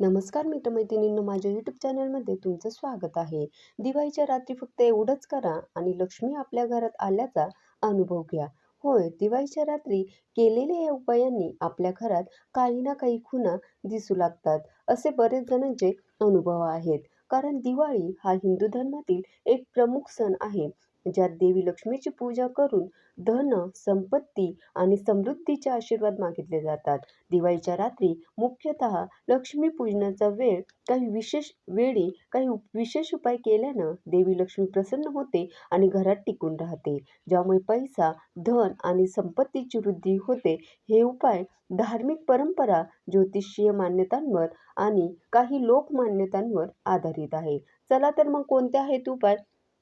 नमस्कार मित्रमैत्रिणींनो माझ्या यूट्यूब चॅनलमध्ये तुमचं स्वागत आहे. दिवाळीच्या रात्री फक्त एवढंच करा आणि लक्ष्मी आपल्या घरात आल्याचा अनुभव घ्या. होय दिवाळीच्या रात्री केलेल्या या उपायांनी आपल्या घरात काही ना काही खुणा दिसू लागतात असे बरेच जणांचे अनुभव आहेत. कारण दिवाळी हा हिंदू धर्मातील एक प्रमुख सण आहे. ज्यात देवी लक्ष्मीची पूजा करून धन संपत्ती आणि समृद्धीचे आशीर्वाद मागितले जातात. दिवाळीच्या रात्री मुख्यतः लक्ष्मीपूजनाचा वेळ काही विशेष वेळी काही विशेष उपाय केल्यानं देवी लक्ष्मी प्रसन्न होते आणि घरात टिकून राहते. ज्यामुळे पैसा धन आणि संपत्तीची वृद्धी होते हे उपाय धार्मिक परंपरा ज्योतिषीय मान्यतांवर आणि काही लोकमान्यतांवर आधारित आहे. चला तर मग कोणते आहेत उपाय?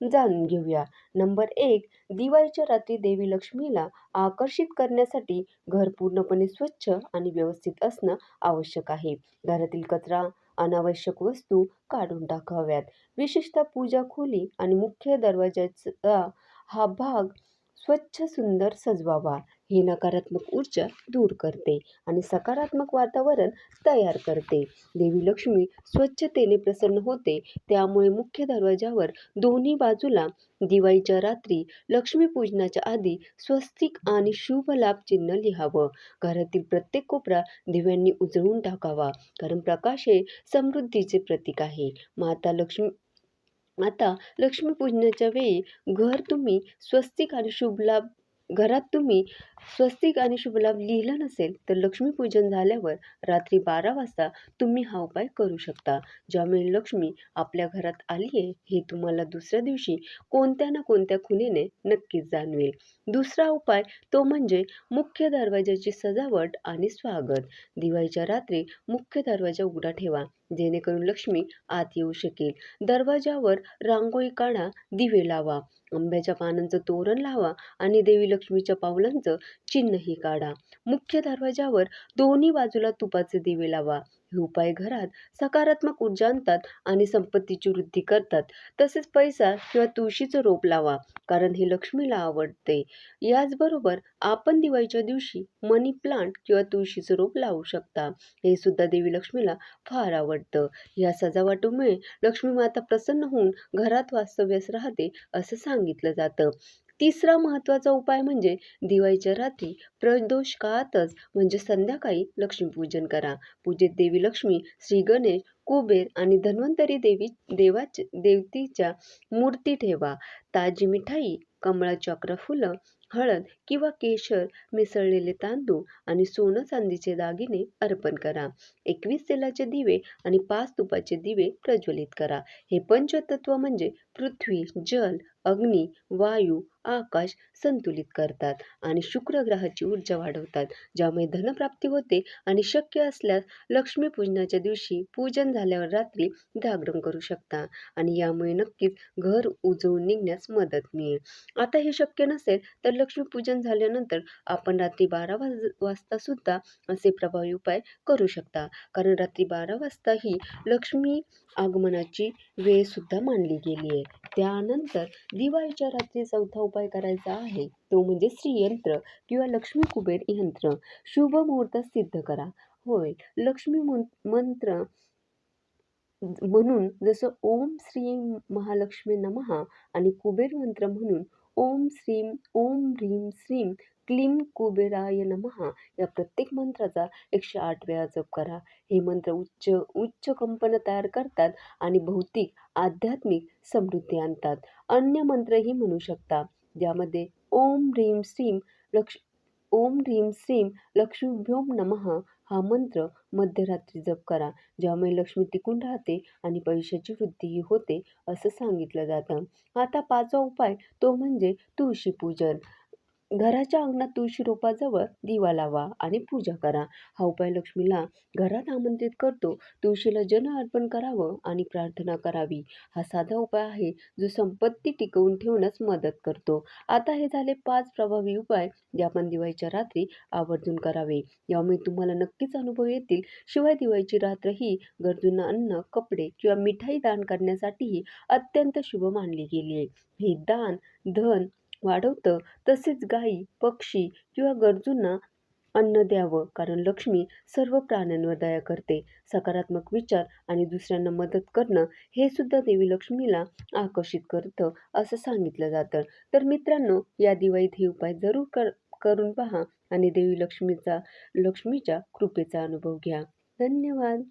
जाणून घेऊया. नंबर एक दिवाळीच्या रात्री देवी लक्ष्मीला आकर्षित करण्यासाठी घर पूर्णपणे स्वच्छ आणि व्यवस्थित असणं आवश्यक आहे. घरातील कचरा अनावश्यक वस्तू काढून टाकाव्यात. विशेषतः पूजा खोली आणि मुख्य दरवाजाचा हा भाग स्वच्छ सुंदर सजवावा हे नकारात्मक ऊर्जा दूर करते आणि सकारात्मक वातावरण तयार करते. देवी लक्ष्मी स्वच्छतेने प्रसन्न होते. त्यामुळे मुख्य दरवाजावर दोन्ही बाजूला दिवाळीच्या रात्री लक्ष्मीपूजनाच्या आधी स्वस्तिक आणि शुभ लाभ चिन्ह लिहावं. घरातील प्रत्येक कोपरा दिव्यांनी उजळून टाकावा. कारण प्रकाश हे समृद्धीचे प्रतीक आहे. माता लक्ष्मी आता लक्ष्मीपूजनाच्या वेळी घर तुम्ही स्वस्तिक आणि शुभलाभ घरात तुम्ही स्वस्तिक आणि शुभलाभ लिहिलं नसेल तर लक्ष्मीपूजन झाल्यावर रात्री बारा वाजता तुम्ही हा उपाय करू शकता. ज्यामुळे लक्ष्मी आपल्या घरात आली आहे हे तुम्हाला दुसऱ्या दिवशी कोणत्या ना कोणत्या खुणेने नक्कीच जाणवेल. दुसरा उपाय तो म्हणजे मुख्य दरवाजाची सजावट आणि स्वागत. दिवाळीच्या रात्री मुख्य दरवाजा उघडा ठेवा. जेणेकरून लक्ष्मी आत येऊ शकेल. दरवाजावर रांगोळी काढा दिवे लावा आंब्याच्या पानांचं तोरण लावा आणि देवी लक्ष्मीच्या पावलांचं चिन्हही काढा. मुख्य दरवाजावर दोन्ही बाजूला तुपाचे दिवे लावा. हे उपाय घरात सकारात्मक ऊर्जा आणतात आणि संपत्तीची वृद्धी करतात. तसेच पैसा किंवा तुळशीचं रोप लावा कारण हे लक्ष्मीला आवडते. याचबरोबर आपण दिवाळीच्या दिवशी मनी प्लांट किंवा तुळशीचं रोप लावू शकता. हे सुद्धा देवी लक्ष्मीला फार आवडतं. या सजावटीमुळे लक्ष्मी माता प्रसन्न होऊन घरात वास्तव्यास राहते असं सांगितलं जातं. तिसरा महत्त्वाचा उपाय म्हणजे दिवाळीच्या रात्री प्रदोष काळातच म्हणजे संध्याकाळी लक्ष्मीपूजन करा. पूजेत देवी लक्ष्मी श्री गणेश कुबेर आणि धन्वंतरी देवी देवाचे देवतीच्या मूर्ती ठेवा. ताजी मिठाई कमळाची अकरा फुलं हळद किंवा केशर मिसळलेले तांदूळ आणि सोनं चांदीचे दागिने अर्पण करा. एकवीस तेलाचे दिवे आणि पाच तुपाचे दिवे प्रज्वलित करा. हे पंचतत्व म्हणजे पृथ्वी जल अग्नी वायू आकाश संतुलित करतात आणि शुक्र ग्रहाची ऊर्जा वाढवतात ज्यामुळे धनप्राप्ती होते आणि शक्य असल्यास लक्ष्मीपूजनाच्या दिवशी पूजन झाल्यावर रात्री जागरण करू शकता आणि यामुळे नक्कीच घर उजवून निघण्यास मदत मिळेल. आता हे शक्य नसेल तर लक्ष्मीपूजन झाल्यानंतर आपण रात्री बारा वाज वाजता सुद्धा असे प्रभावी उपाय करू शकता कारण रात्री बारा वाजता ही लक्ष्मी आगमनाची वेळ सुद्धा मानली गेली आहे. त्यानंतर दिवाळीच्या रात्री चौथा उपाय करायचा आहे तो म्हणजे श्रीयंत्र किंवा लक्ष्मी कुबेर यंत्र. शुभ मुहूर्त सिद्ध करा. होय लक्ष्मी मुं- मंत्र म्हणून जसं ओम श्री महालक्ष्मी नमहा आणि कुबेर मंत्र म्हणून ओम श्रीम ओम ह्रीम श्रीम क्लीम कुबेराय नमहा या प्रत्येक मंत्राचा एकशे आठ वेळा जप करा. हे मंत्र उच्च उच्च कंपन तयार करतात आणि भौतिक आध्यात्मिक समृद्धी आणतात. अन्य मंत्रही म्हणू शकता. ज्यामध्ये ओम ह्रीम श्रीम लक्ष ओम ह्रीम श्रीम लक्ष्मीभ्योम नमः हा मंत्र मध्यरात्री जप करा. ज्यामुळे लक्ष्मी टिकून राहते आणि पैशाची वृद्धीही होते असं सांगितलं जातं. आता पाचवा उपाय तो म्हणजे तुळशी पूजन. घराच्या अंगणात तुळशी रोपाजवळ दिवा लावा आणि पूजा करा. हा उपाय लक्ष्मीला घरात आमंत्रित करतो. तुळशीला जन अर्पण करावं आणि प्रार्थना करावी. हा साधा उपाय आहे जो संपत्ती टिकवून ठेवण्यास मदत करतो. आता हे झाले पाच प्रभावी उपाय जे आपण दिवाळीच्या रात्री आवर्जून करावे. यामुळे तुम्हाला नक्कीच अनुभव येतील. शिवाय दिवाळीची रात्र ही गरजूंना अन्न कपडे किंवा मिठाई दान करण्यासाठीही अत्यंत शुभ मानली गेली आहे. हे दान धन वाढवतं तसेच गायी पक्षी किंवा गरजूंना अन्न द्यावं. कारण लक्ष्मी सर्व प्राण्यांवर दया करते. सकारात्मक विचार आणि दुसऱ्यांना मदत करणं हे सुद्धा देवी लक्ष्मीला आकर्षित करतं असं सांगितलं जातं. तर मित्रांनो या दिवाळीत हे उपाय जरूर कर करून पहा आणि देवी लक्ष्मीचा लक्ष्मीच्या कृपेचा अनुभव घ्या. धन्यवाद!